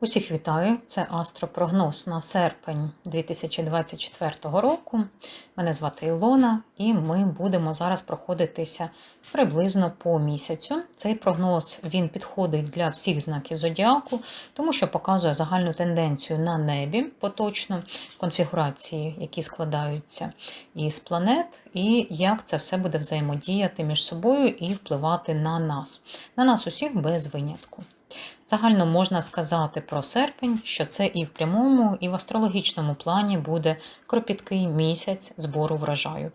Усіх вітаю! Це астропрогноз на серпень 2024 року. Мене звати Ілона, і ми будемо зараз проходитися приблизно по місяцю. Цей прогноз він підходить для всіх знаків зодіаку, тому що показує загальну тенденцію на небі поточно, конфігурації, які складаються із планет, і як це все буде взаємодіяти між собою і впливати на нас, на нас усіх без винятку. Загально можна сказати про серпень, що це і в прямому, і в астрологічному плані буде кропіткий місяць збору врожаю.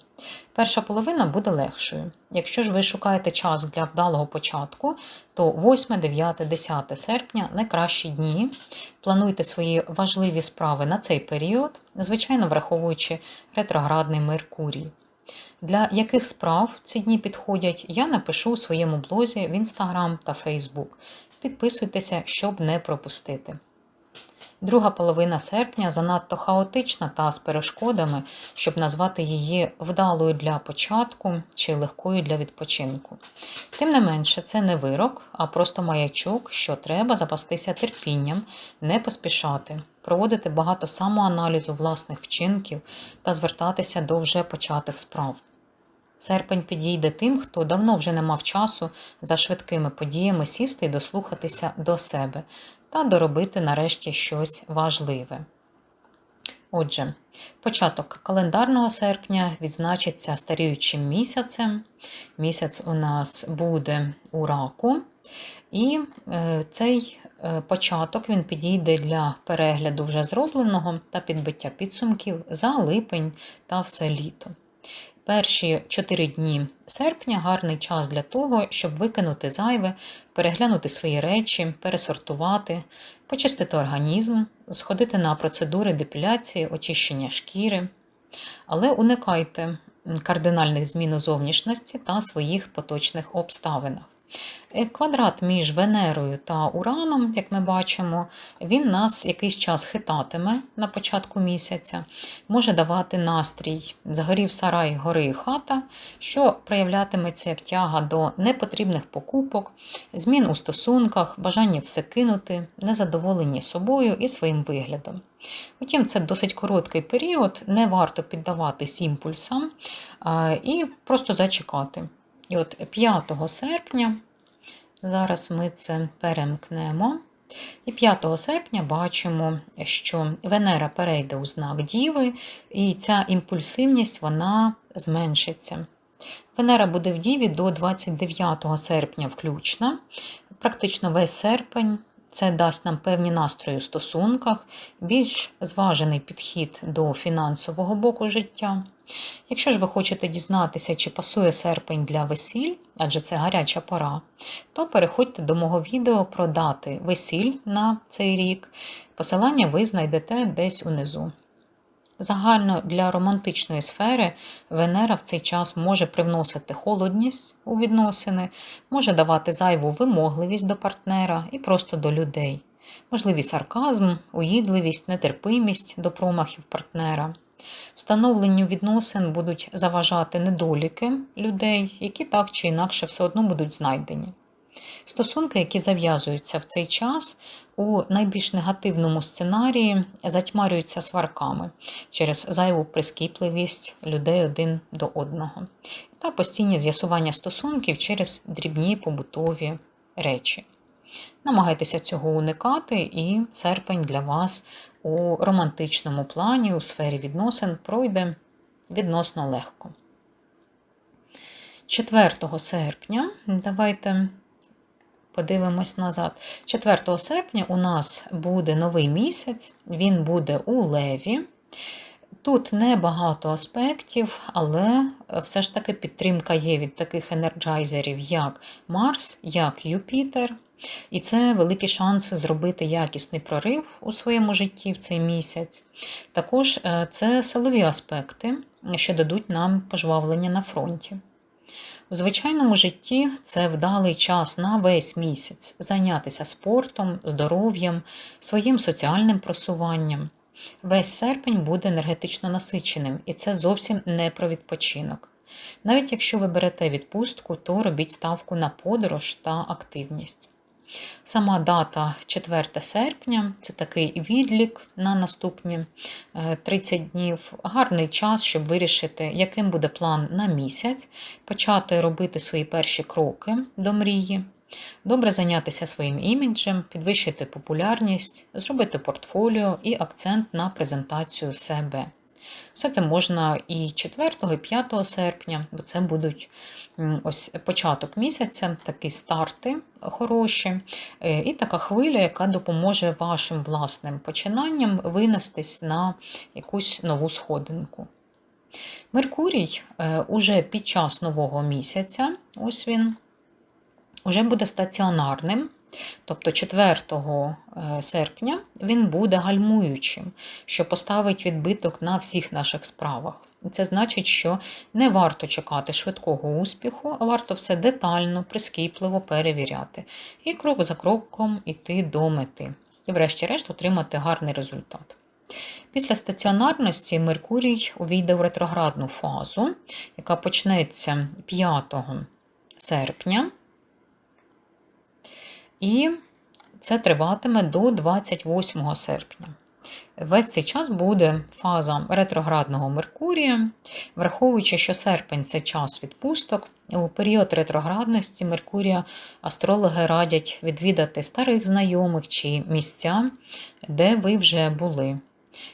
Перша половина буде легшою. Якщо ж ви шукаєте час для вдалого початку, то 8, 9, 10 серпня найкращі дні. Плануйте свої важливі справи на цей період, звичайно враховуючи ретроградний Меркурій. Для яких справ ці дні підходять, я напишу у своєму блозі в Instagram та Facebook. Підписуйтеся, щоб не пропустити. Друга половина серпня занадто хаотична та з перешкодами, щоб назвати її вдалою для початку чи легкою для відпочинку. Тим не менше, це не вирок, а просто маячок, що треба запастися терпінням, не поспішати, проводити багато самоаналізу власних вчинків та звертатися до вже початих справ. Серпень підійде тим, хто давно вже не мав часу за швидкими подіями сісти і дослухатися до себе та доробити нарешті щось важливе. Отже, початок календарного серпня відзначиться старіючим місяцем. Місяць у нас буде у раку, і е, цей е, початок він підійде для перегляду вже зробленого та підбиття підсумків за липень та все літо. Перші 4 дні серпня гарний час для того, щоб викинути зайве, переглянути свої речі, пересортувати, почистити організм, сходити на процедури депіляції, очищення шкіри. Але уникайте кардинальних змін у зовнішності та своїх поточних обставинах. Е, квадрат між Венерою та Ураном, як ми бачимо, він нас якийсь час хитатиме на початку місяця, може давати настрій, згорів сарай, гори хата, що проявлятиметься як тяга до непотрібних покупок, змін у стосунках, бажання все кинути, незадоволені собою і своїм виглядом. Утім, це досить короткий період, не варто піддаватись імпульсам і просто зачекати. І от 5 серпня, зараз ми це перемкнемо. І 5 серпня бачимо, що Венера перейде у знак Діви, і ця імпульсивність вона зменшиться. Венера буде в Діві до 29 серпня включно, практично весь серпень. Це дасть нам певні настрої у стосунках, більш зважений підхід до фінансового боку життя. Якщо ж ви хочете дізнатися, чи пасує серпень для весіль, адже це гаряча пора, то переходьте до мого відео про дати весіль на цей рік. Посилання ви знайдете десь унизу. Загально для романтичної сфери Венера в цей час може привносити холодність у відносини, може давати зайву вимогливість до партнера і просто до людей, можливий сарказм, уїдливість, нетерпимість до промахів партнера. Встановленню відносин будуть заважати недоліки людей, які так чи інакше все одно будуть знайдені. Стосунки, які зав'язуються в цей час, у найбільш негативному сценарії затьмарюються сварками через зайву прискіпливість людей один до одного та постійні з'ясування стосунків через дрібні побутові речі. Намагайтеся цього уникати, і серпень для вас у романтичному плані, у сфері відносин пройде відносно легко. 4 серпня, давайте подивимось назад. 4 серпня у нас буде новий місяць, він буде у Леві. Тут небагато аспектів, але все ж таки підтримка є від таких енерджайзерів, як Марс, як Юпітер. І це великі шанси зробити якісний прорив у своєму житті в цей місяць. Також е, це силові аспекти, що дадуть нам пожвавлення на фронті. У звичайному житті це вдалий час на весь місяць зайнятися спортом, здоров'ям, своїм соціальним просуванням. Весь серпень буде енергетично насиченим, і це зовсім не про відпочинок. Навіть якщо ви берете відпустку, то робіть ставку на подорож та активність. Сама дата 4 серпня це такий відлік на наступні е, 30 днів. Гарний час, щоб вирішити, яким буде план на місяць, почати робити свої перші кроки до мрії. Добре зайнятися своїм іміджем, підвищити популярність, зробити портфоліо і акцент на презентацію себе. Все це можна і 4, і 5 серпня, бо це будуть ось початок місяця, такі старти хороші, е, і така хвиля, яка допоможе вашим власним починанням винестись на якусь нову сходинку. Меркурій е, уже під час нового місяця, ось він, уже буде стаціонарним. Тобто 4 е, серпня він буде гальмуючим, що поставить відбиток на всіх наших справах. Це значить, що не варто чекати швидкого успіху, а варто все детально, прискіпливо перевіряти і крок за кроком йти до мети. І, врешті-решт, отримати гарний результат. Після стаціонарності Меркурій увійде в ретроградну фазу, яка почнеться 5 серпня. І це триватиме до 28 серпня. Весь цей час буде фаза ретроградного Меркурія, враховуючи, що серпень це час відпусток. У період ретроградності Меркурія астрологи радять відвідати старих знайомих чи місця, де ви вже були.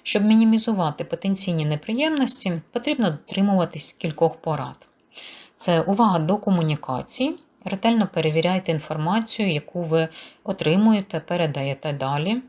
Щоб мінімізувати потенційні неприємності, потрібно дотримуватись кількох порад. Це увага до комунікацій, ретельно перевіряйте інформацію, яку ви отримуєте, передаєте далі.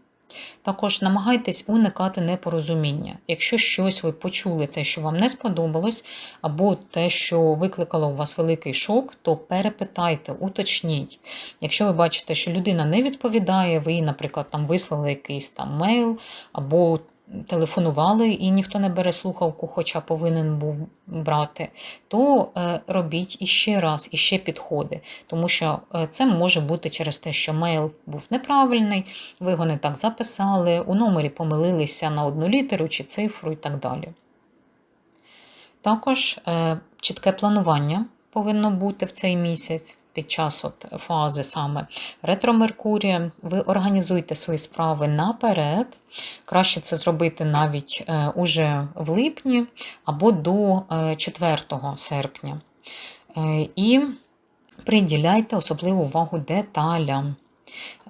Також намагайтесь уникати непорозуміння. Якщо щось ви почули, те, що вам не сподобалось, або те, що викликало у вас великий шок, то перепитайте, уточніть. Якщо ви бачите, що людина не відповідає, ви їй, наприклад, там вислали якийсь там мейл, або телефонували і ніхто не бере слухавку, хоча повинен був брати, то е, робіть іще раз, іще підходи. Тому що е, це може бути через те, що мейл був неправильний, ви його не так записали, у номері помилилися на одну літеру чи цифру і так далі. Також е, чітке планування повинно бути в цей місяць. Під час от фази саме ретро-Меркурія, ви організуєте свої справи наперед. Краще це зробити навіть е, уже в липні або до 4 серпня. Е, і приділяйте особливу увагу деталям.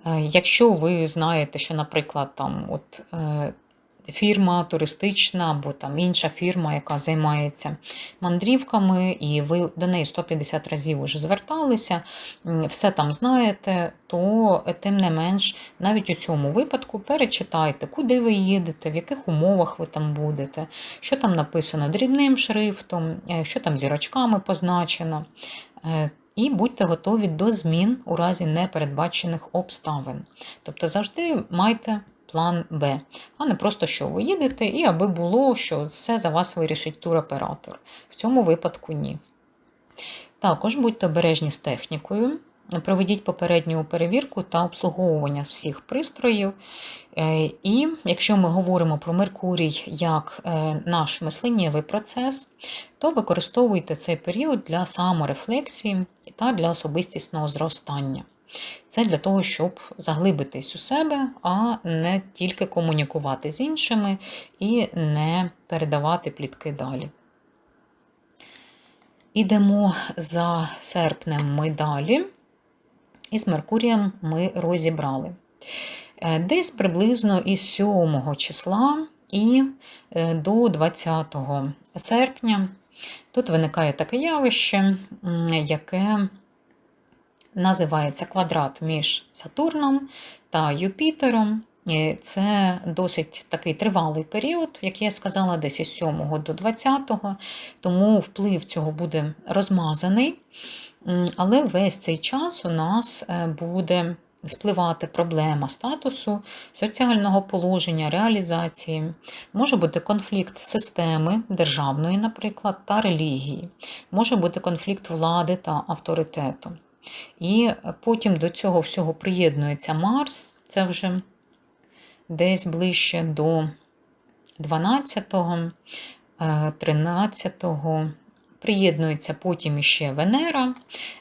Е, якщо ви знаєте, що, наприклад, там от фірма туристична або там інша фірма, яка займається мандрівками, і ви до неї 150 разів вже зверталися, все там знаєте, то тим не менш, навіть у цьому випадку перечитайте, куди ви їдете, в яких умовах ви там будете, що там написано дрібним шрифтом, е, що там зірочками позначено. Е, і будьте готові до змін у разі непередбачених обставин. Тобто завжди майте план Б, а не просто, що ви їдете, і аби було, що все за вас вирішить туроператор. В цьому випадку ні. Також будьте обережні з технікою. Проведіть попередню перевірку та обслуговування з всіх пристроїв. Е, і якщо ми говоримо про Меркурій як е, наш мисленнєвий процес, то використовуйте цей період для саморефлексії та для особистісного зростання. Це для того, щоб заглибитись у себе, а не тільки комунікувати з іншими і не передавати плітки далі. Ідемо за серпнем ми далі, і з Меркурієм ми розібрали. Е, десь приблизно із 7 числа і е, до 20 серпня тут виникає таке явище, яке називається квадрат між Сатурном та Юпітером. Це досить такий тривалий період, як я сказала, десь із 7 до 20, тому вплив цього буде розмазаний. Але весь цей час у нас е, буде спливати проблема статусу, соціального положення, реалізації. Може бути конфлікт системи державної, наприклад, та релігії, може бути конфлікт влади та авторитету. І потім до цього всього приєднується Марс, це вже десь ближче до 12-го, 13-го. Приєднується потім іще Венера,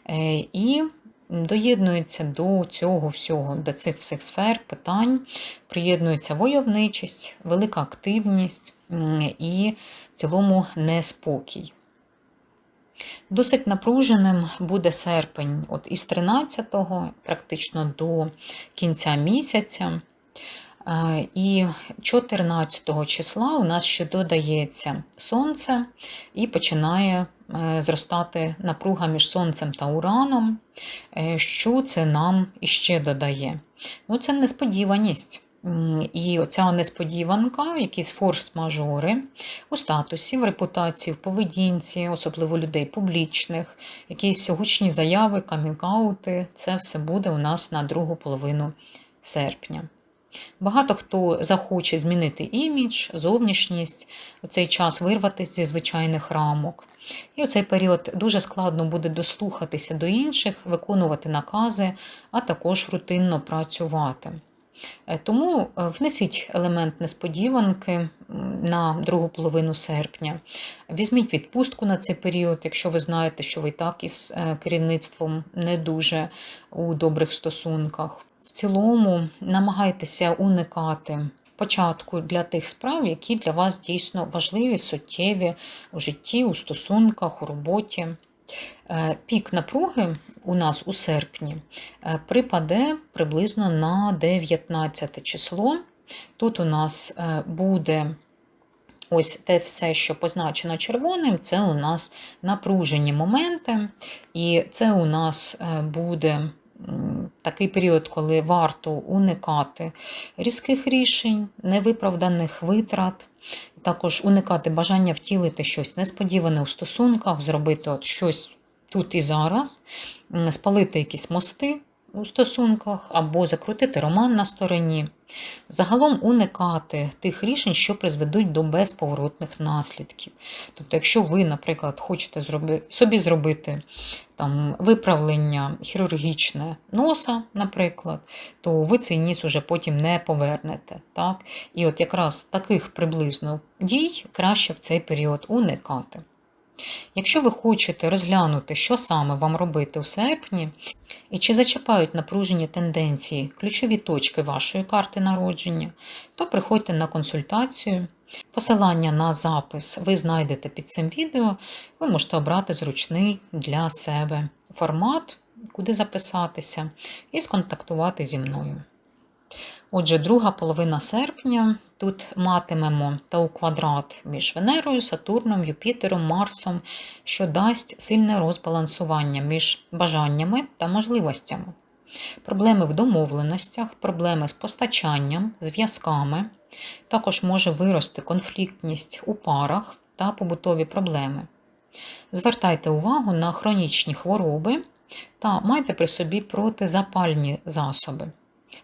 е, і доєднується до цього всього, до цих всіх сфер питань, приєднується войовничість, велика активність і в цілому неспокій. Досить напруженим буде серпень от із 13-го, практично до кінця місяця. І 14 числа у нас ще додається сонце і починає е, зростати напруга між сонцем та ураном. Е, що це нам іще додає? Ну, Це несподіваність. І оця несподіванка, якісь форс-мажори у статусі, в репутації, в поведінці, особливо людей публічних, якісь гучні заяви, камінгаути це все буде у нас на другу половину серпня. Багато хто захоче змінити імідж, зовнішність, у цей час вирватися зі звичайних рамок. І у цей період дуже складно буде дослухатися до інших, виконувати накази, а також рутинно працювати. Е, тому е, внесіть елемент несподіванки на другу половину серпня. Візьміть відпустку на цей період, якщо ви знаєте, що ви так із е, керівництвом не дуже у добрих стосунках. В цілому намагайтеся уникати початку для тих справ, які для вас дійсно важливі, суттєві у житті, у стосунках, у роботі. Пік напруги у нас у серпні е, припаде приблизно на 19 число. Тут у нас е, буде ось те все, що позначено червоним, це у нас напружені моменти, і це у нас буде такий період, коли варто уникати різких рішень, невиправданих витрат, також уникати бажання втілити щось несподіване у стосунках, зробити от щось тут і зараз, спалити якісь мости у стосунках або закрутити роман на стороні. Загалом уникати тих рішень, що призведуть до безповоротних наслідків. Тобто, якщо ви, наприклад, хочете собі зробити там, виправлення хірургічне носа, наприклад, то ви цей ніс уже потім не повернете. Так? І от якраз таких приблизно дій краще в цей період уникати. Якщо ви хочете розглянути, що саме вам робити у серпні, і чи зачіпають напружені тенденції ключові точки вашої карти народження, то приходьте на консультацію. Посилання на запис ви знайдете під цим відео, ви можете обрати зручний для себе формат, куди записатися, і сконтактувати зі мною. Отже, друга половина серпня тут матимемо тау квадрат між Венерою, Сатурном, Юпітером, Марсом, що дасть сильне розбалансування між бажаннями та можливостями. Проблеми в домовленостях, проблеми з постачанням, зв'язками. Також може вирости конфліктність у парах та побутові проблеми. Звертайте увагу на хронічні хвороби та майте при собі протизапальні засоби.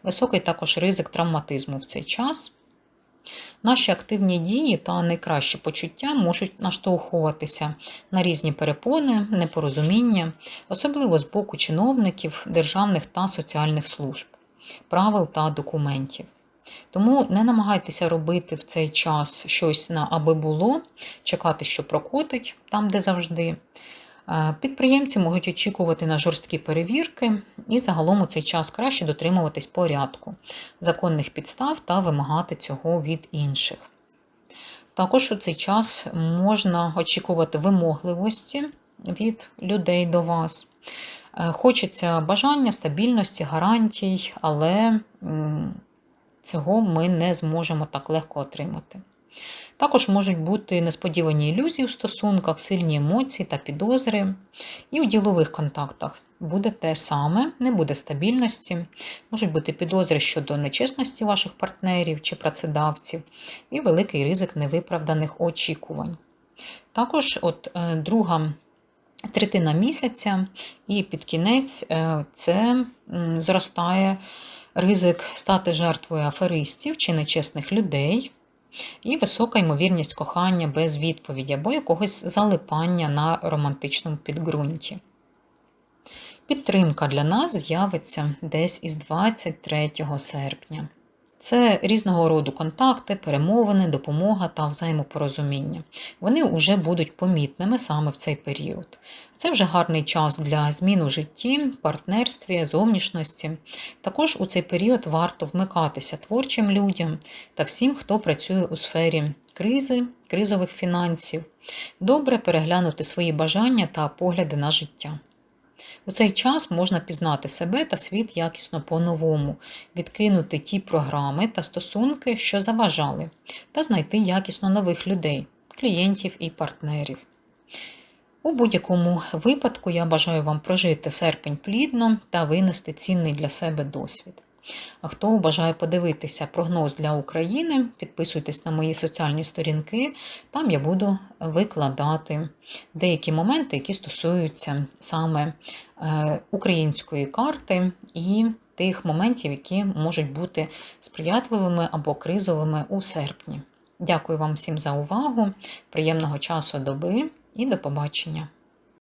Високий також ризик травматизму в цей час. Наші активні дії та найкращі почуття можуть наштовхуватися на різні перепони, непорозуміння, особливо з боку чиновників, державних та соціальних служб, правил та документів. Тому не намагайтеся робити в цей час щось на аби було, чекати, що прокотить там, де завжди. Е, підприємці можуть очікувати на жорсткі перевірки і загалом у цей час краще дотримуватись порядку, законних підстав та вимагати цього від інших. Також у цей час можна очікувати вимогливості від людей до вас. Е, хочеться бажання, стабільності, гарантій, але цього ми не зможемо так легко отримати. Також можуть бути несподівані ілюзії у стосунках, сильні емоції та підозри. І у ділових контактах буде те саме, не буде стабільності, можуть бути підозри щодо нечесності ваших партнерів чи працедавців, і великий ризик невиправданих очікувань. Також от е, друга третина місяця, і під кінець е, це зростає ризик стати жертвою аферистів чи нечесних людей і висока ймовірність кохання без відповіді або якогось залипання на романтичному підґрунті. Підтримка для нас з'явиться десь із 23 серпня. Це різного роду контакти, перемовини, допомога та взаємопорозуміння. Вони вже будуть помітними саме в цей період. Це вже гарний час для змін у житті, партнерстві, зовнішності. Також у цей період варто вмикатися творчим людям та всім, хто працює у сфері кризи, кризових фінансів. Добре переглянути свої бажання та погляди на життя. У цей час можна пізнати себе та світ якісно по-новому, відкинути ті програми та стосунки, що заважали, та знайти якісно нових людей, клієнтів і партнерів. У будь-якому випадку я бажаю вам прожити серпень плідно та винести цінний для себе досвід. Хто бажає подивитися прогноз для України, підписуйтесь на мої соціальні сторінки, там я буду викладати деякі моменти, які стосуються саме е, української карти і тих моментів, які можуть бути сприятливими або кризовими у серпні. Дякую вам всім за увагу, приємного часу доби і до побачення!